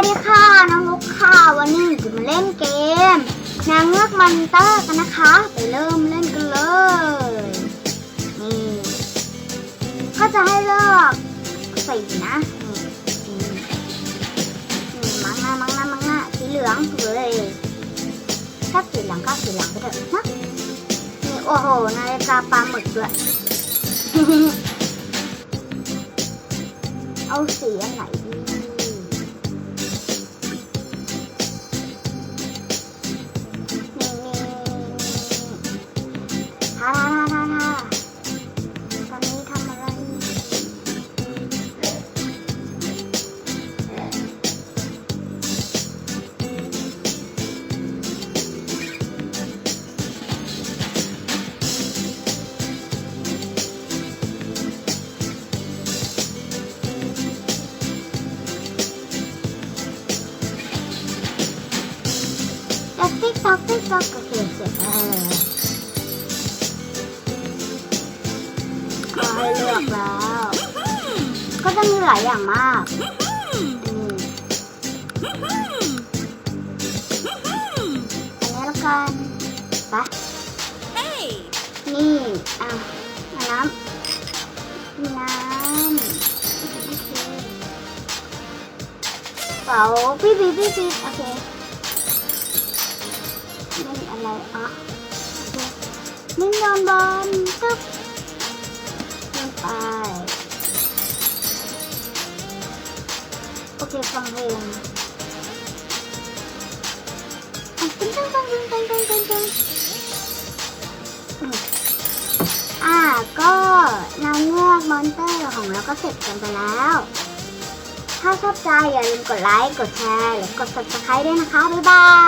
วัสดีค่ะน้องมุกค่ะวันนี้จะมาเล่นเกม นางเงือกมอนเตอร์กันนะคะ ไปเริ่มเล่นกันเลยนี่ก็จะให้เลือกสีนะนี่นี่นี่มังหน้ามังหน้ามังหน้าสีเหลืองเลยถ้าสีเหลืองก็สีเหลืองไปเถอะนะนี่โอ้โหนาฬิกาปลาหมึกด้วยเอาสีอันไหนดี จะติ๊กตอกติ๊กต๊อกโอเคเสร็จแล้วก็ให้เลือกแล้ว ก็จะมีหลายอย่างมากอันนี้ละกันไปะนี่ อะน้ำน้ำเป๋าพี่พี่พี่พี่โอเค อะไรอะโอเคนิ่งโดนบอลตึ๊บลงไปโอเคฟังเพลงอะตึ้งตึ้งตึ้งตึ้งตึ้งตึ้งตึ้งอ่าก็นางเงือกมอนเตอร์ของเราก็เสร็จกันไปแล้ว ถ้าชอบใจอย่าลืมกดไลค์ กดแชร์ หรือกด subscribe ด้วยนะคะ บ๊ายบาย